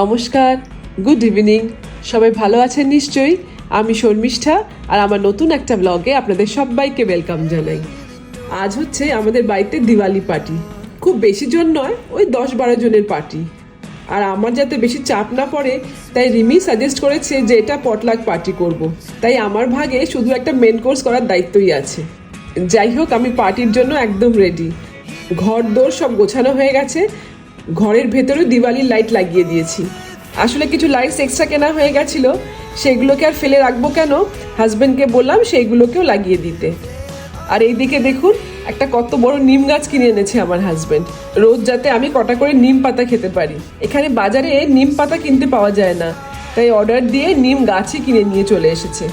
নমস্কার, good evening. সবাই ভালো আছেন নিশ্চয়ই? আমি শর্মিষ্ঠা আর আমার নতুন একটা ব্লগে আপনাদের সবাইকে ওয়েলকাম জানাই। আজ হচ্ছে আমাদের বাড়িতে দিওয়ালি পার্টি খুব বেশি জন নয়, ওই দশ বারো জনের পার্টি আর আমার যাতে বেশি চাপ না পড়ে, তাই রিমি সাজেস্ট করেছে যে এটা পটলাক পার্টি করব। তাই আমার ভাগে শুধু একটা মেন কোর্স করার দায়িত্বই আছে। যাই হোক, আমি পার্টির জন্য একদম রেডি ঘর দোর সব গোছানো হয়ে গেছে ঘরের ভেতরে দিওয়ালির লাইট লাগিয়ে দিয়েছি। আসলে কিছু লাইটস এক্সট্রা কেনা হয়ে গেছিল, সেগুলোকে আর ফেলে রাখব কেন? হাজবেন্ডকে বললাম সেইগুলোকেও লাগিয়ে দিতে। আর এইদিকে দেখুন, একটা কত বড় নিম গাছ কিনে এনেছে আমার হাজবেন্ড রোজ যাতে আমি কটা করে নিম পাতা খেতে পারি। এখানে বাজারে নিম পাতা কিনতে পাওয়া যায় না। তাই অর্ডার দিয়ে নিম গাছই কিনে নিয়ে চলে এসেছে।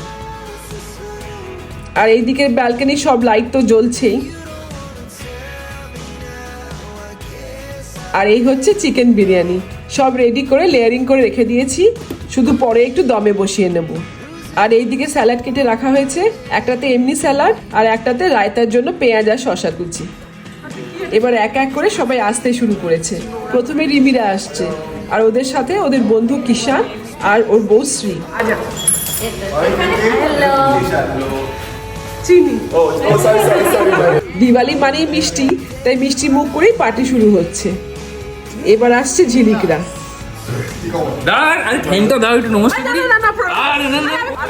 আর এইদিকে ব্যালকনি সব লাইট তো জ্বলছেই। আর এই হচ্ছে চিকেন বিরিয়ানি। সব রেডি করে লেয়ারিং করে রেখে দিয়েছি। শুধু পরে একটু দমে বসিয়ে নেব। আর এইদিকে স্যালাড কেটে রাখা হয়েছে। একটাতে এমনি স্যালাড আর একটাতে রায়তার জন্য পেঁয়াজ আর শশা কুচি। এবার এক এক করে সবাই আসতে শুরু করেছে। প্রথমে রিমিরা আসছে। আর ওদের সাথে ওদের বন্ধু কিষান আর ওর বউ শ্রী। চিনি। দিওয়ালি মানেই মিষ্টি তাই মিষ্টি মুখ করেই পার্টি শুরু হচ্ছে। এবার আসছে ঝিলিকরা।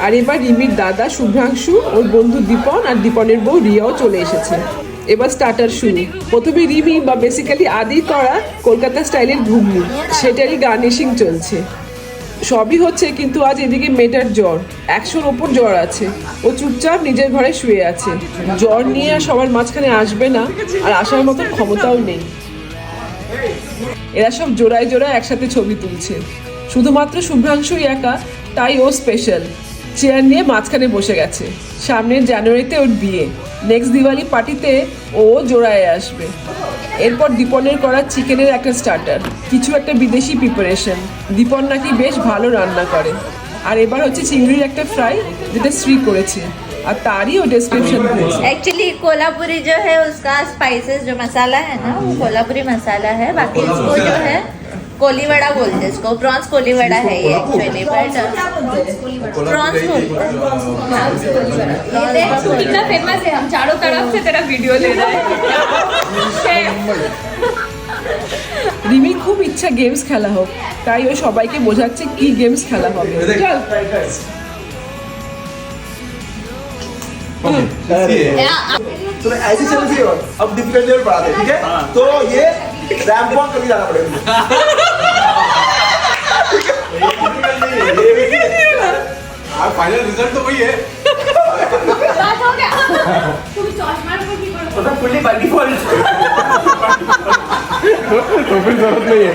আরে এবার রিমির দাদা শুভ্রাংশু ওর বন্ধু দীপন আর দীপনের বউ রিয়াও চলে এসেছে। এবার স্টার্টার শুরু। প্রথমে রিমি বা বেসিক্যালি আদি করা কলকাতা স্টাইলের ঘুগনি। সেটারই গার্নিশিং চলছে। সবই হচ্ছে কিন্তু আজ এদিকে মেয়েটার জ্বর। একশোর ওপর জ্বর আছে। ও চুপচাপ নিজের ঘরে শুয়ে আছে। জ্বর নিয়ে আর সবার মাঝখানে আসবে না। আর আসার মতো ক্ষমতাও নেই। এরা সব জোড়ায় জোড়ায় একসাথে ছবি তুলছে। শুধুমাত্র শুভ্রাংশুই একা, তাই ও স্পেশাল চেয়ার নিয়ে মাঝখানে বসে গেছে। সামনের জানুয়ারিতে ওর বিয়ে। নেক্সট দিওয়ালি পার্টিতে ও জোড়ায় আসবে। এরপর দীপনের করা চিকেনের একটা স্টার্টার কিছু একটা বিদেশি প্রিপারেশন দীপন নাকি বেশ ভালো রান্না করে। আর এবার হচ্ছে চিংড়ির একটা ফ্রাই যেটা শ্রী করেছে। আর তারই ও ডেসক্রিপশন দিয়েছে एक्चुअली कोल्हापुरी जो है उसका स्पाइसेस जो मसाला है ना वो कोल्हापुरी मसाला है बाकी इसको जो है कोलीवड़ा बोलते हैं इसको प्रॉन्स कोलीवड़ा है ये एक्चुअली बट प्रॉन्स तू कितना फेमस है हम चारों तरफ से तेरा वीडियो ले रहे हैं রিমির খুব ইচ্ছা গেমস খেলা হোক তাই ও সবাইকে বোঝাচ্ছে কি গেমস খেলা হবে तो ऐसे चल रही हो अब डिफ़िकल्ट लेवल बढ़ाते हैं ठीक है? तो ये रैंप वॉक करके जाना पड़ेगा हाँ। फाइनल रिज़ल्ट तो वही है। हो तो फिर ज़रूरत नहीं है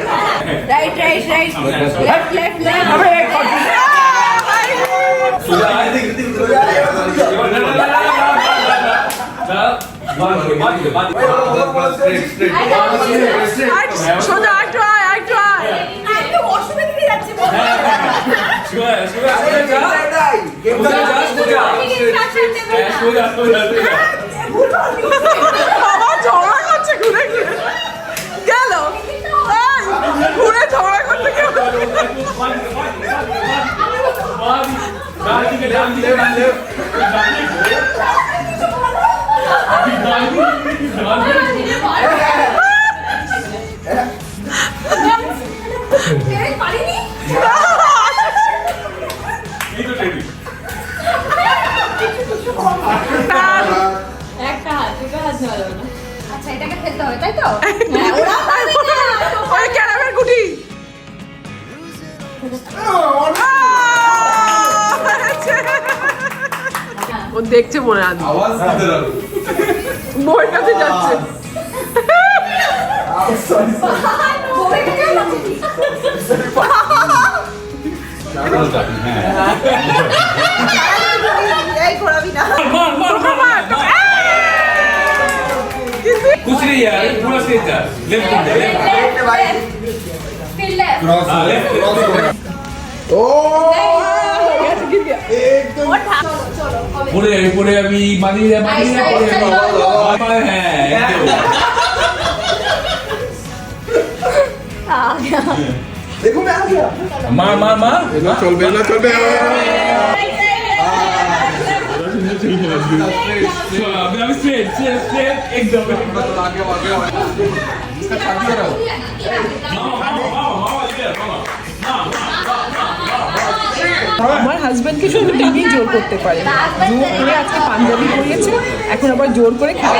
right right right left left left সোজা একটু আয় ঘুরে ঘুরে গেল ঘুরে ঝগড়া করতে পারিনি ও দেখছে মনে আন বউয়ের কাছে যাচ্ছে। এই स्टेयर पूरा स्टेयर का लेफ्ट लेफ्ट लेफ्ट भाई क्रॉस लेफ्ट क्रॉस ओ एकदम पूरे पूरे अभी बानी है बानी है पूरे पर है देखो मैं आ गया मार मार मार चल बेला चल बेला মার চলবে না চলবে अभी अभी स्ट्रेट स्ट्रेट स्ट्रेट एकदम इसका शादी हो रहा है আমার হাজব্যান্ডকে শুধু ডিমি জোর করতে পারে জোর করে আজকে পাঞ্জাবি পরিয়েছে এখন আবার জোর করে খেলা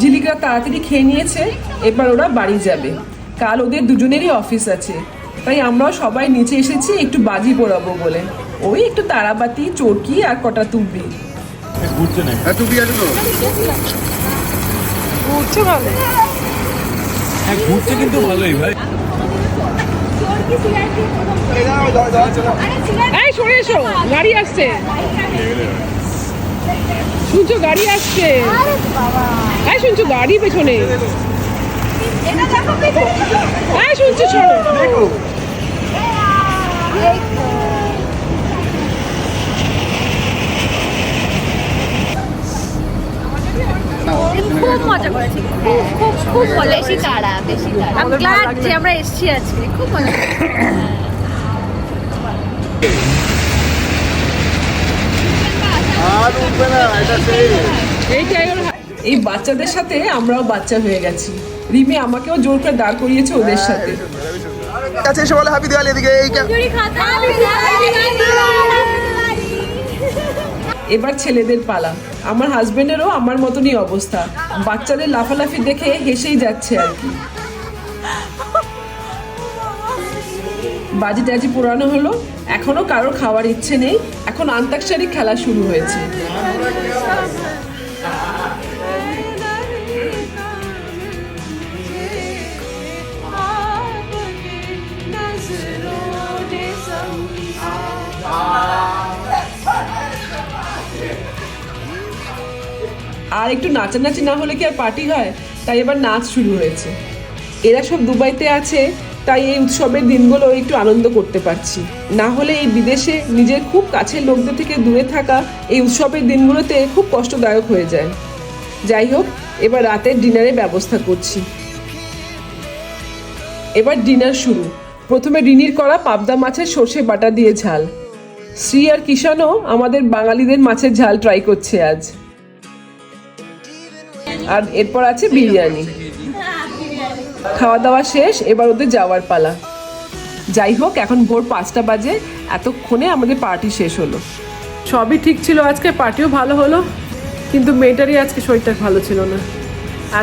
জিলিকা তাড়াতাড়ি খেয়ে নিয়েছে, এবার ওরা বাড়ি যাবে। কাল ওদের দুজনেরই অফিস আছে। তাই আমরা সবাই নিচে এসেছি, একটু বাজি পোড়াবো বলে। ওই একটু তারাবাতি চরকি আর কটা তুলবে। হ্যাঁ, কিন্তু ভালোই ভাই। এসো গাড়ি আসছে। শুনছো গাড়ি আসছে। হ্যাঁ শুনছো গাড়ি পেছনে। হ্যাঁ শুনছো শোনো খুব মজা বেশি তাড়া বেশি তাড়া আমি গ্ল্যাড যে আমরা এসেছি আজকে খুব মজা আর উঠবে না এটা সেই এইটাই ওর এই বাচ্চাদের সাথে আমরাও বাচ্চা হয়ে গেছি রিমি আমাকেও জোর করে দাঁড় করিয়েছে ওদের সাথে কাছে এসে বলে হ্যাপি দিওয়ালি এদিকে এই খাতা এবার ছেলেদের পালা। আমার হাজবেন্ডেরও আমার মতনই অবস্থা। বাচ্চাদের লাফালাফি দেখে হেসেই যাচ্ছে আর কি। বাজি টাজি পোড়ানো হলো, এখনও কারোর খাওয়ার ইচ্ছে নেই। এখন আন্তাক্ষরী খেলা শুরু হয়েছে। আর একটু নাচানাচি না হলে কি আর পার্টি হয়? তাই এবার নাচ শুরু হয়েছে। এরা সব দুবাইতে আছে, তাই এই উৎসবের দিনগুলো একটু আনন্দ করতে পারছি। না হলে এই বিদেশে নিজের খুব কাছের লোকদের থেকে দূরে থাকা এই উৎসবের দিনগুলোতে খুব কষ্টদায়ক হয়ে যায়। যাই হোক, এবার রাতের ডিনারের ব্যবস্থা করছি। এবার ডিনার শুরু। প্রথমে রিনির করা পাবদা মাছের সর্ষে বাটা দিয়ে ঝাল। শ্রী আর কিষানও আমাদের বাঙালিদের মাছের ঝাল ট্রাই করছে আজ। আর এরপর আছে বিরিয়ানি। খাওয়া দাওয়া শেষ, এবার ওদের যাওয়ার পালা। যাই হোক, এখন ভোর পাঁচটা বাজে, এতক্ষণে আমাদের পার্টি শেষ হলো। সবই ঠিক ছিল আজকে, পার্টিও ভালো হলো, কিন্তু মেয়েটারই আজকে শরীরটা ভালো ছিল না।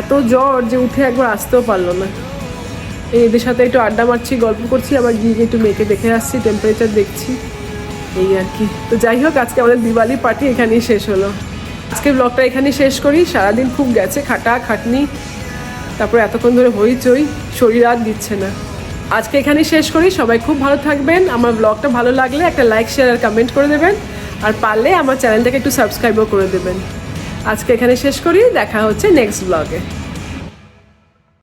এত জ্বর যে উঠে একবার আসতেও পারল না। এদের সাথে একটু আড্ডা মারছি, গল্প করছি, আবার গিয়ে গিয়ে একটু মেয়েকে দেখে আসছি টেম্পারেচার দেখছি। এই আর কি। তো যাই হোক, আজকে আমাদের দিওয়ালি পার্টি এখানেই শেষ হলো। আজকে ব্লগটা এখানে শেষ করি। সারাদিন খুব গেছে, খাটা, খাটনি, তারপর এতক্ষণ ধরে হইচই, শরীর আর দিচ্ছে না। আজকে এখানেই শেষ করি। সবাই খুব ভালো থাকবেন। আমার ব্লগটা ভালো লাগলে একটা লাইক শেয়ার আর কমেন্ট করে দেবেন। আর পারলে আমার চ্যানেলটাকে একটু সাবস্ক্রাইবও করে দেবেন। আজকে এখানে শেষ করি। দেখা হচ্ছে নেক্সট ব্লগে